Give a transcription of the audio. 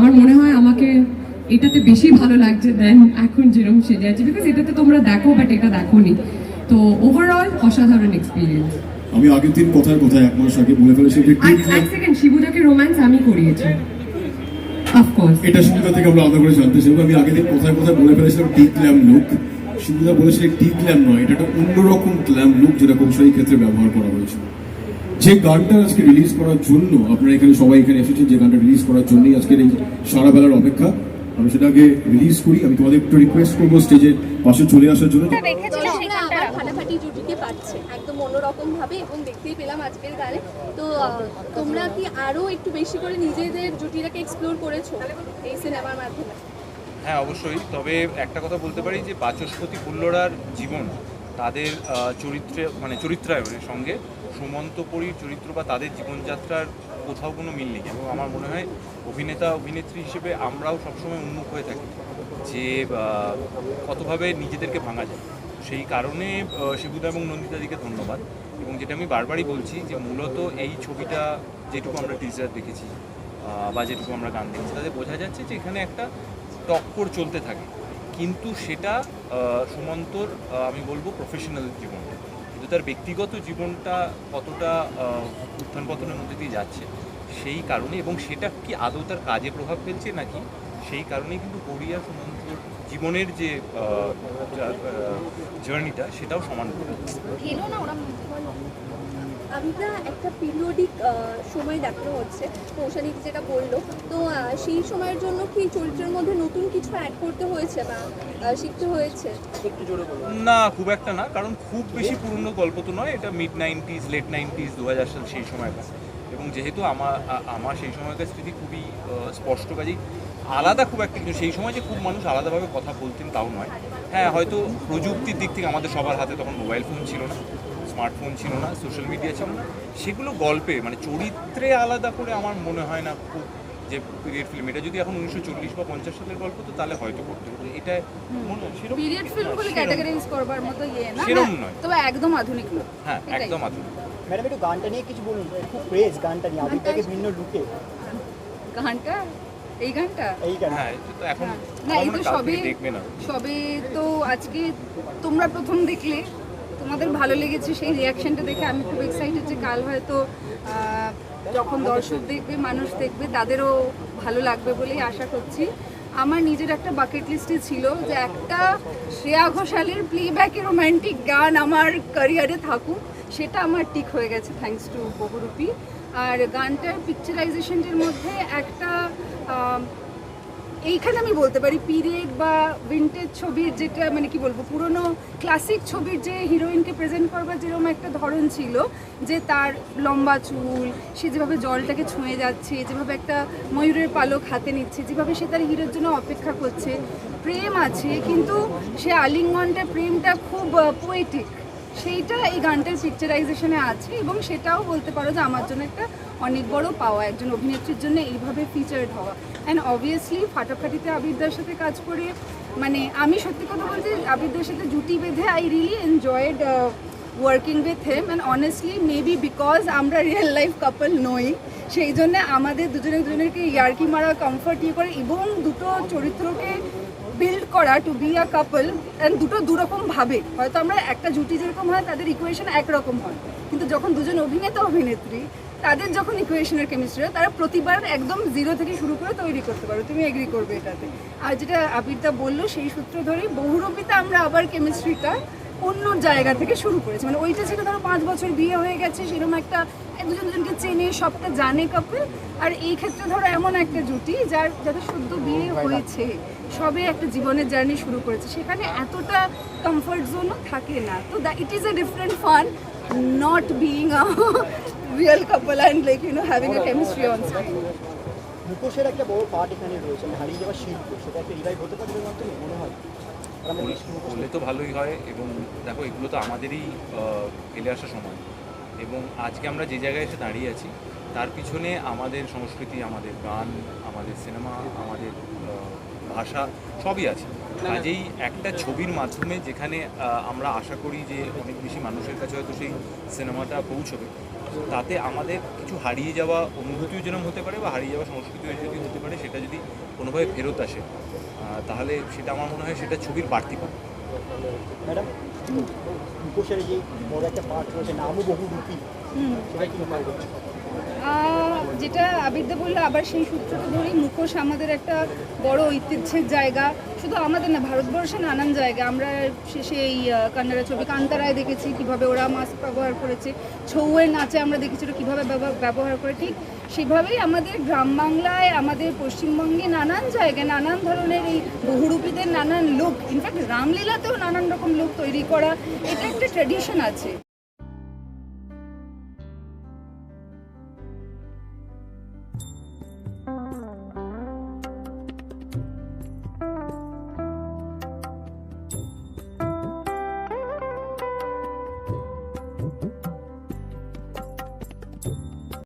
আমার মনে হয় আমাকে এটাতে বেশি ভালো লাগছে দেন এখন যেরকম সেজে আছে বিকজ এটাতে তোমরা দেখো বাট এটা দেখোনি। তো ওভারঅল অসাধারণ এক্সপিরিয়েন্স আমি আগের দিন কথার কথায় এক মাস আগে বলে ফেলেছি যে এক সেকেন্ড শিবুদাকে রোম্যান্স আমি করিয়েছি। অফকোর্স এটা সুবিধা থেকে আমরা আলাদা করে জানতে চাইব আমি আগের দিন কথায় কথায় বলে ফেলেছিলাম টি গ্ল্যাম লুক সুবিধা বলেছে টি গ্ল্যাম নয় এটা একটা অন্যরকম গ্ল্যাম লুক যেটা কোন সেই ক্ষেত্রে ব্যবহার করা হয়েছে। যে গানটা আজকে রিলিজ করার জন্য আপনারা এখানে সবাই এখানে এসেছেন যে গানটা রিলিজ করার জন্যই আজকের এই সারা বেলার অপেক্ষা আমি সেটা আগে রিলিজ করি। আমি তোমাদের একটু রিকোয়েস্ট করব স্টেজের পাশে চলে আসার জন্য। রেখেছিল ফাটাফাটি জুটিকে পাচ্ছে একদম অন্যরকম ভাবে এবং দেখতেই পেলাম আজকের গানে। তো তোমরা কি আরও একটু বেশি করে নিজেদের জুটিটাকে এক্সপ্লোর করেছ এই সিনেমার মাধ্যমে? হ্যাঁ অবশ্যই। তবে একটা কথা বলতে পারি যে বাচস্পতি পুল্লরার জীবন তাদের চরিত্রে মানে চরিত্রায়নের সঙ্গে সুমন্তপুরীর চরিত্র বা তাদের জীবনযাত্রার কোথাও কোনো মিল নেই। এবং আমার মনে হয় অভিনেতা, অভিনেত্রী হিসেবে আমরাও সবসময় উন্মুখ হয়ে থাকি যে কতভাবে নিজেদেরকে ভাঙা যায়। সেই কারণে শিবুদা এবং নন্দিতাদিকে ধন্যবাদ। এবং যেটা আমি বারবারই বলছি যে, মূলত এই ছবিটা যেটুকু আমরা টিজার দেখেছি বা যেটুকু আমরা গান দেখেছি, তাতে বোঝা যাচ্ছে যে, এখানে একটা টক্কর চলতে থাকে। কিন্তু সেটা সুমন্তর আমি বলব প্রফেশনাল জীবন। কিন্তু তার ব্যক্তিগত জীবনটা কতটা উত্থান পতনের মধ্যে দিয়ে যাচ্ছে, সেই কারণে এবং সেটা কি আদৌ তার কাজে প্রভাব ফেলছে নাকি, সেই কারণেই কিন্তু কোরিয়া সুমন্তর জীবনের যে জার্নিটা সেটাও সমান এলো না একটা পিরিয়ডিক সময় দেখতে হচ্ছে। কৌশানীতি যেটা বলল তো সেই সময়ের জন্য কি চরিত্রের মধ্যে নতুন কিছু অ্যাড করতে হয়েছে বা শিখতে হয়েছে? না খুব একটা না কারণ খুব বেশি পুরনো গল্প তো নয় এটা মিড নাইনটিজ লেট নাইনটিজ দু হাজার সাল সেই সময়কার এবং যেহেতু আমার আমার সেই সময়কার স্মৃতি খুবই স্পষ্ট কাজেই আলাদা খুব একটা কিছু সেই সময় যে খুব মানুষ আলাদাভাবে কথা বলতেন তাও নয়। হ্যাঁ হয়তো প্রযুক্তির দিক থেকে আমাদের সবার হাতে তখন মোবাইল ফোন ছিল না। স্মার্টফোন ছিল না সোশ্যাল মিডিয়া ছিল না সেগুলো গল্পে মানে চরিত্রে আলাদা করে আমার মনে হয় না খুব যে পিরিয়ড ফিল্ম এটা যদি এখন উনিশশো চল্লিশ বা পঞ্চাশ সালের গল্প তো তাহলে হয়তো করতে হতো এটা মনে সেরকম পিরিয়ড ফিল্ম বলে সেরম- ক্যাটাগরাইজ করবার মতো ইয়ে না হ্যাঁ, নয়। তবে একদম আধুনিক হ্যাঁ একদম আধুনিক ম্যাডাম একটু গানটা নিয়ে কিছু বলুন খুব প্রেজ গানটা নিয়ে ভিন্ন লুকে গানটা? এই গানটা? এই গান হ্যাঁ তো এখন না এই তো সবে দেখবে না। সবে তো আজকে তোমরা প্রথম দেখলে। তোমাদের ভালো লেগেছে সেই রিয়াকশনটা দেখে আমি খুব এক্সাইটেড যে কাল হয়তো যখন দর্শক দেখবে, মানুষ দেখবে, তাদেরও ভালো লাগবে বলেই আশা করছি। আমার নিজের একটা বাকেট লিস্টে ছিল যে একটা শ্রেয়া ঘোষালের প্লেব্যাকে রোম্যান্টিক গান আমার ক্যারিয়ারে থাকুক, সেটা আমার টিক হয়ে গেছে থ্যাঙ্কস টু বহুরূপী আর গানটার পিকচারাইজেশনটির মধ্যে একটা এইখানে আমি বলতে পারি পিরিয়ড বা ভিন্টেজ ছবির যেটা মানে কি বলব, পুরনো ক্লাসিক ছবির যে হিরোইনকে প্রেজেন্ট করবার যেরকম একটা ধরন ছিল, যে তার লম্বা চুল, সে যেভাবে জলটাকে ছুঁয়ে যাচ্ছে, যেভাবে একটা ময়ূরের পালক হাতে নিচ্ছে, যেভাবে সে তার হিরোর জন্য অপেক্ষা করছে, প্রেম আছে, কিন্তু সে আলিঙ্গনটা, প্রেমটা খুব পোয়েটিক সেইটা এই গানটার পিকচারাইজেশনে আছে এবং সেটাও বলতে পারো যে আমার জন্য একটা অনেক বড় পাওয়া, একজন অভিনেত্রীর জন্য এইভাবে ফিচার্ড হওয়া। অ্যান্ড অবভিয়াসলি ফাটাফাটিতে আবিরদার সাথে কাজ করে মানে আমি সত্যি কথা বলতে আবিরদার সাথে জুটি বেঁধে I really enjoyed working with him and honestly maybe because আমরা রিয়েল লাইফ কাপল নই, সেই জন্য আমাদের দুজনে দুজনেরকে ইয়ার্কি মারা কমফর্ট ইয়ে করে, এবং দুটো চরিত্রকে বিল্ড করা to be a couple and দুটো দুরকম ভাবে। হয়তো আমরা একটা জুটি যেরকম হয়, তাদের ইকুয়েশন একরকম হয়। কিন্তু যখন দুজন অভিনেতা, অভিনেত্রী তাদের যখন ইকুয়েশনের কেমিস্ট্রি হয়, তারা প্রতিবার একদম জিরো থেকে শুরু করে তৈরি করতে পারো তুমি এগ্রি করবে এটাতে। আর যেটা আবিরদা বলল, সেই সূত্র ধরেই বহুরূপিতা আমরা আবার কেমিস্ট্রিটা অন্য জায়গা থেকে শুরু করেছে। মানে ওইটা ছিল ধরো পাঁচ বছর বিয়ে হয়ে গেছে সেরকম একটা দুজন দুজনকে চেনে সবটা জানে কাপল আর এই ক্ষেত্রে ধরো এমন একটা জুটি যার যাদের শুদ্ধ বিয়ে হয়েছে সবে একটা জীবনের জার্নি শুরু করেছে সেখানে এতটা কমফর্ট জোনও থাকে না। তো the it is a different fun not being a real couple and like you know having a chemistry on screen মুখোশের একটা বড় পার্ট এখানে রয়েছে মানে হারিয়ে যাওয়া শিল্প সেটা একটা রিভাইভ হতে পারে মনে হয়। বললে তো ভালোই হয় এবং দেখো এগুলো তো আমাদেরই ফেলে আসা সময়। এবং আজকে আমরা যে জায়গায় এসে দাঁড়িয়ে আছি, তার পিছনে আমাদের সংস্কৃতি, আমাদের গান, আমাদের সিনেমা, আমাদের ভাষা সবই আছে। কাজেই একটা ছবির মাধ্যমে যেখানে আমরা আশা করি যে অনেক বেশি মানুষের কাছে হয়তো সেই সিনেমাটা পৌঁছবে। তাতে আমাদের কিছু হারিয়ে যাওয়া অনুভূতিও যেরকম হতে পারে বা হারিয়ে যাওয়া সংস্কৃতিও যদি হতে পারে সেটা যদি কোনোভাবে ফেরত আসে তাহলে সেটা আমার মনে হয় সেটা ছবির বাড়তি পাবে। ম্যাডাম মুখোশের যে বড় একটা পার্ট রয়েছে নামও বহুরূপী। সেটা কি যেটা আবিদ্যা বলল আবার সেই সূত্রটা ধরেই মুখোশ আমাদের একটা বড় ঐতিহ্যের জায়গা। শুধু আমাদের না ভারতবর্ষে নানান জায়গা। আমরা আহ, কান্নাড়া ছবি কান্তারায় দেখেছি কীভাবে ওরা মাস্ক ব্যবহার করেছে ছৌয়ের নাচে আমরা দেখেছি ওরা কীভাবে ব্যবহার করে। ঠিক সেভাবেই আমাদের গ্রাম বাংলায় আমাদের পশ্চিমবঙ্গে নানান জায়গায় নানান ধরনের এই বহুরূপীদের নানান লোক ইনফ্যাক্ট রামলীলাতেও নানান রকম লোক তৈরি করা এটা একটা ট্র্যাডিশন আছে।